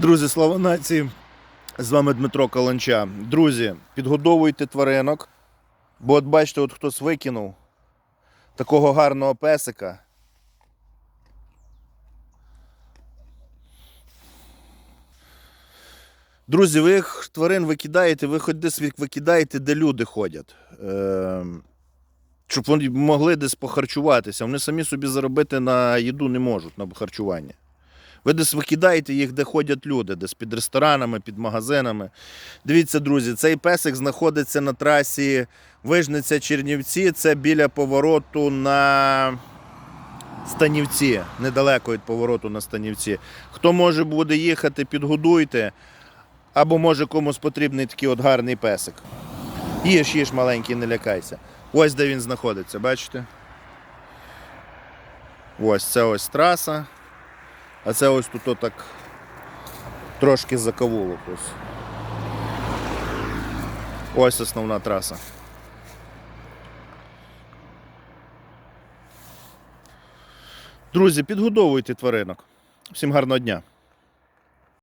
Друзі, слава нації! З вами Дмитро Каланча. Друзі, підгодовуйте тваринок, бо от бачите, от хтось викинув такого гарного песика. Друзі, ви їх тварин викидаєте, ви хоч десь викидаєте, де люди ходять. Ем, щоб вони могли десь похарчуватися. Вони самі собі заробити на їду не можуть, на харчування. Ви десь викидаєте їх, де ходять люди, десь під ресторанами, під магазинами. Дивіться, друзі, цей песик знаходиться на трасі Вижниця Чернівці. Це біля повороту на Станівці, недалеко від повороту на Станівці. Хто може буде їхати, підгодуйте. Або може комусь потрібний такий от гарний песик. Їж, їж, маленький, не лякайся. Ось де він знаходиться, бачите? Ось це ось траса. А це ось тут отак трошки закавулок ось. Ось основна траса. Друзі, підгодовуйте тваринок. Всім гарного дня!